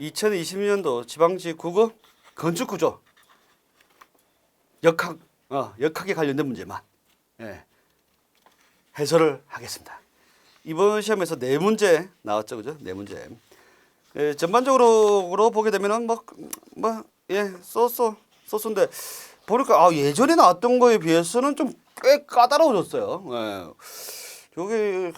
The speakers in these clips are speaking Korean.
2020년도 지방지 국어 건축 구조 역학 어, 역학에 관련된 문제만 예, 해설을 하겠습니다. 이번 시험에서 네 문제 나왔죠, 그죠? 네 문제. 예, 전반적으로 보게 되면은 뭐뭐예 쏘쏘 쏘쏘인데 보니까 아 예전에 나왔던 거에 비해서는 좀 꽤 까다로워졌어요. 예. 여기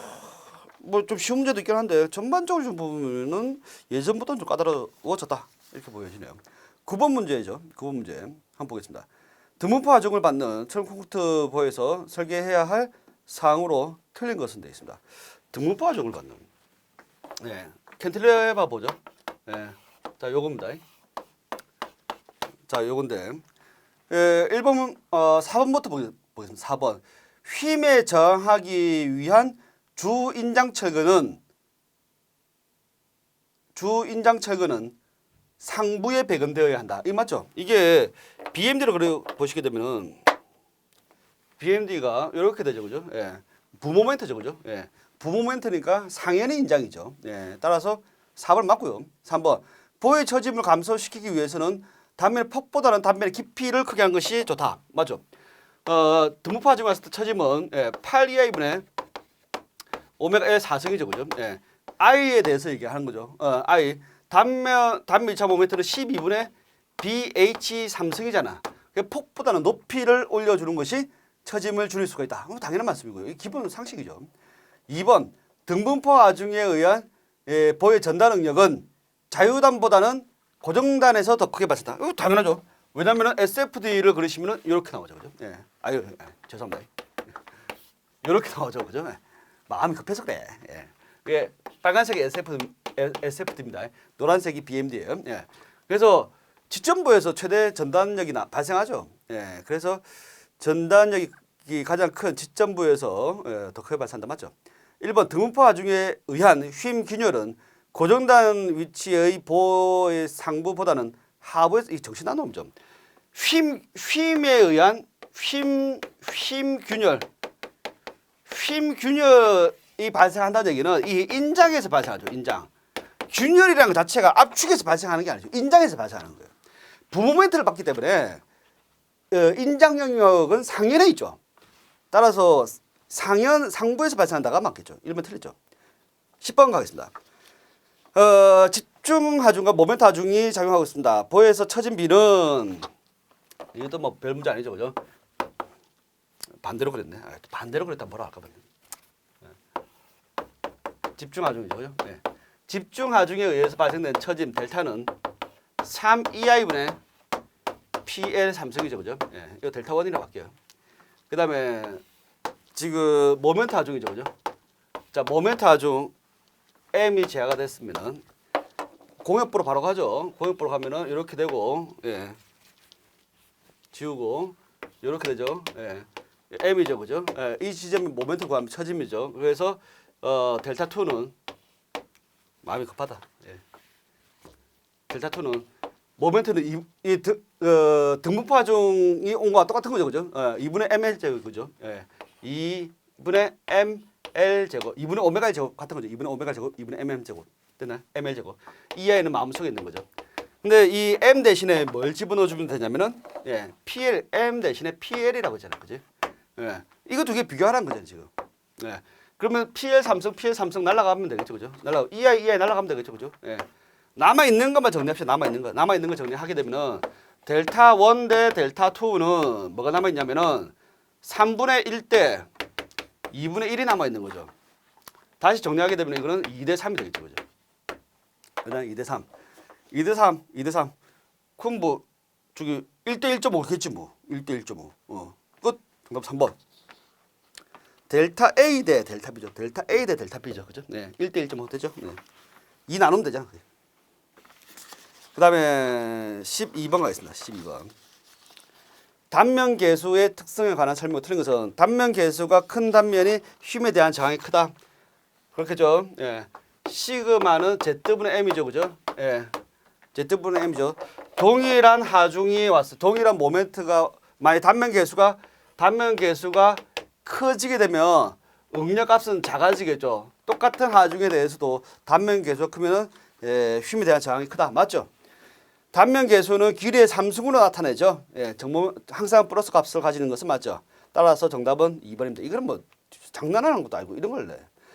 뭐 좀 쉬운 문제도 있긴 한데 전반적으로 좀 보면은 예전보다는 좀 까다로워졌다 이렇게 보여지네요. 9번 문제죠. 9번 문제 한번 보겠습니다. 드문파 과정을 받는 철 콘크리트 보에서 설계해야 할 사항으로 틀린 것은 되어 있습니다. 드문파 과정을 받는 네, 캔틸레바 보죠. 네, 자 요겁니다. 자 요건데 예, 1번 어 4번부터 보겠, 보겠습니다. 4번 휨에 저항하기 위한 주 인장 철근은 주 인장 철근은 상부에 배건되어야 한다. 이 맞죠? 이게 BMD를 그려 보시게 되면은 BMD가 이렇게 되죠, 그죠? 예, 부모멘트죠, 그죠? 예, 부모멘트니까 상연의 인장이죠. 예, 따라서 4번 맞고요. 3번 보의 처짐을 감소시키기 위해서는 단면의 폭보다는 단면의 깊이를 크게 한 것이 좋다. 맞죠? 어, 드무파 지금 왔을 때 처짐은 예, 8 2A분의 오메가 L 4승이죠, 그죠? 예. I에 대해서 얘기하는 거죠. 어, I 단면 2차 모멘트는 12분의 BH 3승이잖아. 폭보다는 높이를 올려주는 것이 처짐을 줄일 수가 있다. 어, 당연한 말씀이고요. 이 기본 상식이죠. 2번 등분포 아중에 의한 예, 보의 전달 능력은 자유단보다는 고정단에서 더 크게 발생다. 이거 당연하죠. 왜냐하면 SFD를 그리시면 이렇게 나오죠, 그죠? 예. 아유, 예, 죄송합니다. 이렇게 나오죠, 그죠? 예. 마음이 급해서 그래. 예. 이게 빨간색이 SF, SFD입니다. 노란색이 BMD예요. 예. 그래서 지점부에서 최대 전단력이 나, 발생하죠. 예. 그래서 전단력이 가장 큰 지점부에서 예, 더 크게 발생한다 맞죠? 1번 등분포 하중에 의한 휨 균열은 고정단 위치의 보의 상부보다는 하부에서 이 정신 나놈 좀. 휨 휨에 의한 휨 휨 균열 휨 균열이 발생한다는 얘기는 이 인장에서 발생하죠. 인장. 균열이라는 것 자체가 압축에서 발생하는 게 아니죠. 인장에서 발생하는 거예요. 부모멘트를 받기 때문에 어, 인장 영역은 상연에 있죠. 따라서 상연 상부에서 발생한다가 맞겠죠. 1번 틀리죠. 10번 가겠습니다. 어, 집중 하중과 모멘트 하중이 작용하고 있습니다. 보에서 처진 비는 이것도 뭐 별 문제 아니죠, 그죠? 반대로 그랬네. 아, 반대로 그랬다 뭐라 할까 봤네. 예. 집중 하중이죠, 그죠? 네. 집중 하중에 의해서 발생된 처짐 델타는 3 EI분의 PL 삼성이죠, 그죠? 예. 이거 델타 원이라고 할게요. 그 다음에 지금 모멘트 하중이죠, 그죠? 자, 모멘트 하중 M이 제하가 됐으면은 공역부로 바로 가죠. 공역부로 가면은 이렇게 되고, 예. 지우고 이렇게 되죠. 예. M이죠, 그죠? 예. 이 지점이 모멘트 구하면 처짐이죠. 그래서 어, 델타 2는 마음이 급하다. 예. 델타 2는 모멘트는 이, 이 등, 어, 등분포 하중이 온 거와 똑같은 거죠, 그죠? 어, 2분의 ml 제곱 그죠? 예. 2분의 ml 제곱, 2분의 오메가 제곱 같은 거죠. 2분의 오메가 제곱, 2분의 mm 제곱 됐나? ml 제곱. 이 아이는 마음속에 있는 거죠. 근데 이 m 대신에 뭘 집어넣어 주면 되냐면은 예, pl m 대신에 pl이라고 했잖아요, 그지? 예. 이거 두 개 비교하라는 거잖아요, 지금. 예. 그러면 PL 삼성, PL 삼성 날라가면 되겠죠, 그죠? 날라, EI, EI 날라가면 되겠죠, 그죠? 예. 남아 있는 것만 정리합시다. 남아 있는 거, 남아 있는 거 정리하게 되면은 델타 1대 델타 2는 뭐가 남아 있냐면은 3분의 1대 2분의 1이 남아 있는 거죠. 다시 정리하게 되면 이거는 2대 3이 되겠죠, 그죠? 그다음 2대 3, 2대 3, 2대 3. 그럼 뭐 저기 1대 1.5겠지 뭐, 1대 1.5. 어, 끝. 정답 3번. 델타 A 대 델타 B죠. 델타 A 대 델타 B죠. 그죠? 네. 1대 1.5 되죠? 네. 2 나누면 되잖아. 그 다음에 12번 가겠습니다. 12번. 단면 계수의 특성에 관한 설명을 틀린 것은 단면 계수가 큰 단면이 휨에 대한 저항이 크다. 그렇겠죠? 예. 시그마는 Z분의 M이죠. 그죠? 예. Z분의 M이죠. 동일한 하중이 왔어. 동일한 모멘트가 만약 단면 계수가 단면 계수가 커지게 되면 응력 값은 작아지겠죠. 똑같은 하중에 대해서도 단면 계수가 크면은 예, 쉼에 대한 저항이 크다. 맞죠? 단면 계수는 길이의 삼승으로 나타내죠. 예, 정보 항상 플러스 값을 가지는 것은 맞죠. 따라서 정답은 2번입니다. 이거는 뭐 장난하는 것도 아니고 이런 걸 내.